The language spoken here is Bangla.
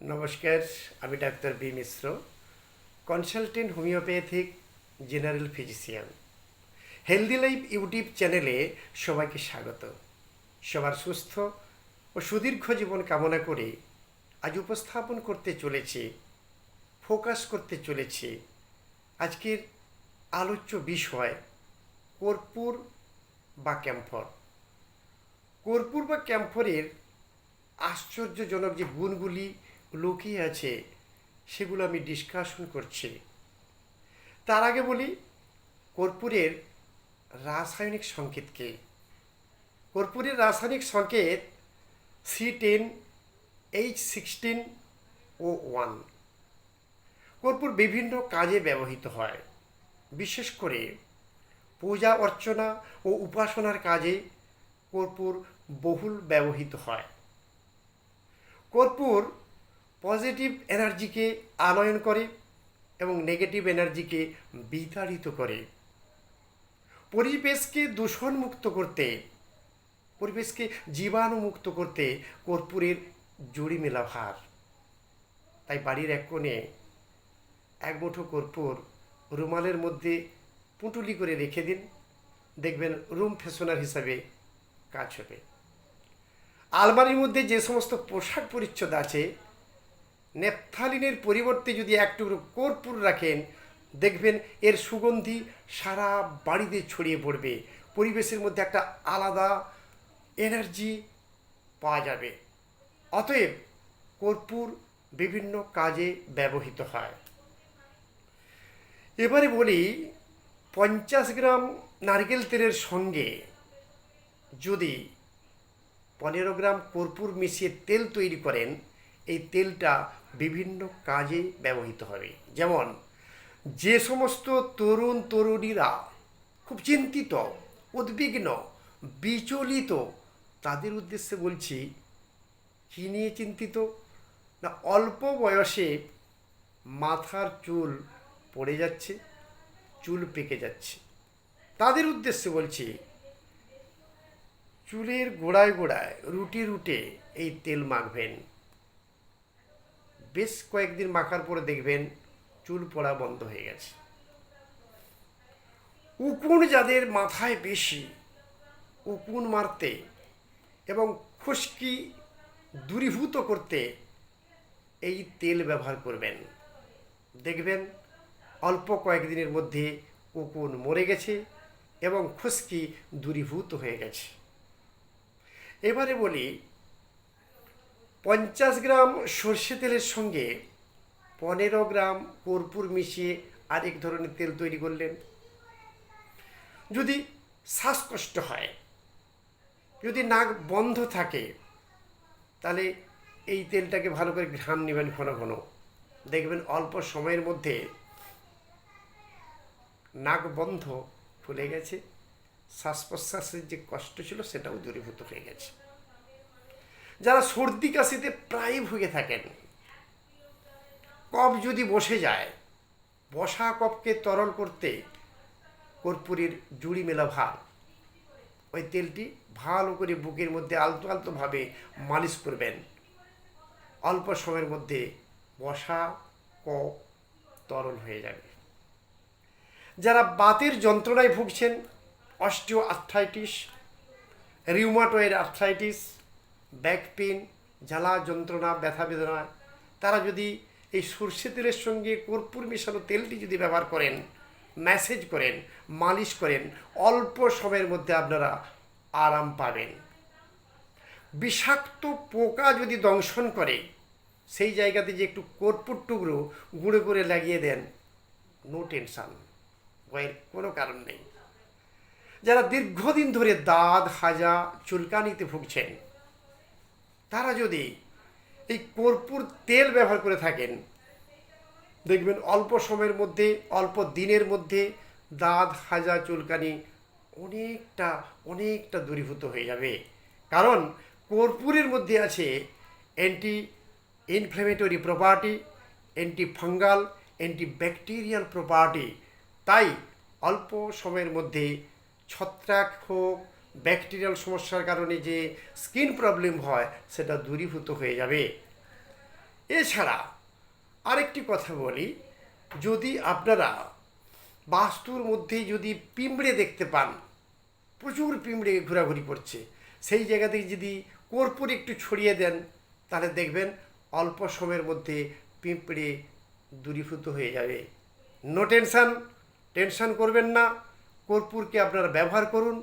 নমস্কার, আমি doctor B Mishra consultant homeopathic general physician healthy life YouTube চ্যানেলে সবাইকে স্বাগত। সবার সুস্থ ও সুদীর্ঘ জীবন কামনা করে আজ উপস্থাপন করতে চলেছি ফোকাস করতে চলেছি আজকের আলোচ্য বিষয় কর্পূর বা ক্যাম্ফর। কর্পূর বা ক্যাম্ফরের আশ্চর্যজনক যে গুণগুলি লুকিয়ে আছে, সেগুলো আমি ডিসকাশন করছি। তার আগে বলি, কর্পূরের রাসায়নিক সংকেতকে। কর্পূরের রাসায়নিক সংকেত C ten H sixteen O one কর্পূর বিভিন্ন কাজে ব্যবহৃত হয়, বিশেষ করে পূজা অর্চনা ও উপাসনার কাজে কর্পূর বহুল ব্যবহৃত হয়। কর্পূর পজিটিভ এনার্জিকে আনয়ন করে এবং নেগেটিভ এনার্জিকে বিতাড়িত করে। পরিবেশকে দূষণমুক্ত করতে, পরিবেশকে জীবাণুমুক্ত করতে কর্পূরের জুড়ি মেলা ভার। তাই বাড়ির এক কোণে এক মুঠো কর্পূর রুমালের মধ্যে পুঁটুলি করে রেখে দিন। দেখবেন রুম ফ্যাশনার হিসাবে কাজ হবে। আলমারির মধ্যে যে সমস্ত পোশাক পরিচ্ছদ আছে নেপথালিনের পরিবর্তে যদি এক টুকরো কর্পূর রাখেন, দেখবেন এর সুগন্ধি সারা বাড়িতে ছড়িয়ে পড়বে। পরিবেশের মধ্যে একটা আলাদা এনার্জি পাওয়া যাবে। অতএব কর্পূর বিভিন্ন কাজে ব্যবহৃত হয়। এবারে বলি, পঞ্চাশ গ্রাম নারকেল তেলের সঙ্গে যদি পনেরো গ্রাম কর্পূর মিশিয়ে তেল তৈরি করেন, এই তেলটা বিভিন্ন কাজে ব্যবহৃত হবে। যেমন, যে সমস্ত তরুণ তরুণীরা খুব চিন্তিত, উদ্বিগ্ন, বিচলিত, তাদের উদ্দেশ্যে বলছি, কী নিয়ে চিন্তিত? না, অল্প বয়সে মাথার চুল পড়ে যাচ্ছে, চুল পেকে যাচ্ছে। তাদের উদ্দেশ্যে বলছি, চুলের গোড়ায় গোড়ায় রুটে রুটে এই তেল মাখবেন। বেশ কয়েকদিন মাখার পরে দেখবেন চুল পড়া বন্ধ হয়ে গেছে। উকুন যাদের মাথায় বেশি, উকুন মারতে এবং খুশকি দূরীভূত করতে এই তেল ব্যবহার করবেন। দেখবেন অল্প কয়েকদিনের মধ্যে উকুন মরে গেছে এবং খুশকি দূরীভূত হয়ে গেছে। এবারে বলি পঞ্চাশ গ্রাম সর্ষে তেলের সঙ্গে পনেরো গ্রাম কর্পূর মিশিয়ে আরেক ধরনের তেল তৈরি করলেন। যদি শ্বাসকষ্ট হয়, যদি নাক বন্ধ থাকে, তাহলে এই তেলটাকে ভালো করে ঘ্রাণ নেবেন ঘন ঘন। দেখবেন অল্প সময়ের মধ্যে নাক বন্ধ ফুলে গেছে, শ্বাস প্রশ্বাসের যে কষ্ট ছিল সেটাও দূরীভূত হয়ে গেছে। যারা সর্দি কাশিতে প্রায় ভুগে থাকেন। কফ যদি বসে যায়, বসা কফকে তরল করতে কর্পূরের জুড়ি মেলা ভার। ওই তেলটি ভালো করে বুকের মধ্যে আলতো আলতোভাবে মালিশ করবেন। অল্প সময়ের মধ্যে বসা কফ তরল হয়ে যাবে। যারা বাতের যন্ত্রণায় ভুগছেন osteoarthritis rheumatoid arthritis back pain জ্বালা যন্ত্রণা, ব্যথা বেদনা। তারা যদি এই সর্ষে তেলের সঙ্গে কর্পূর মেশানো তেলটি যদি ব্যবহার করেন, ম্যাসেজ করেন, মালিশ করেন, অল্প সময়ের মধ্যে আপনারা আরাম পাবেন। বিষাক্ত পোকা যদি দংশন করে, সেই জায়গাতে যে একটু কর্পূর টুকরো গুঁড়ো করে লাগিয়ে দেন নো টেনশান ভয়ের কোনো কারণ নেই। যারা দীর্ঘদিন ধরে দাঁত, হাজা, চুলকানিতে ভুগছেন তারা যদি এই কর্পূর তেল ব্যবহার করে থাকেন, দেখবেন অল্প সময়ের মধ্যে, অল্প দিনের মধ্যে দাঁত হাজা চুলকানি অনেকটা অনেকটা দূরীভূত হয়ে যাবে। কারণ কর্পূরের মধ্যে আছে anti inflammatory property anti fungal anti bacterial property তাই অল্প সময়ের মধ্যে ছত্রাক হোক ব্যাকটেরিয়াল সমস্যার কারণে যে স্কিন প্রবলেম হয়, সেটা দূরীভূত হয়ে যাবে। এছাড়া আরেকটি কথা বলি, যদি আপনারা বাস্তুর মধ্যে যদি পিঁপড়ে দেখতে পান, প্রচুর পিঁপড়ে ঘোরাঘুরি করছে, সেই জায়গা থেকে যদি কর্পূর একটু ছড়িয়ে দেন, তাহলে দেখবেন অল্প সময়ের মধ্যে পিঁপড়ে দূরীভূত হয়ে যাবে। নো টেনশান টেনশান করবেন না। কর্পূরকে আপনারা ব্যবহার করুন।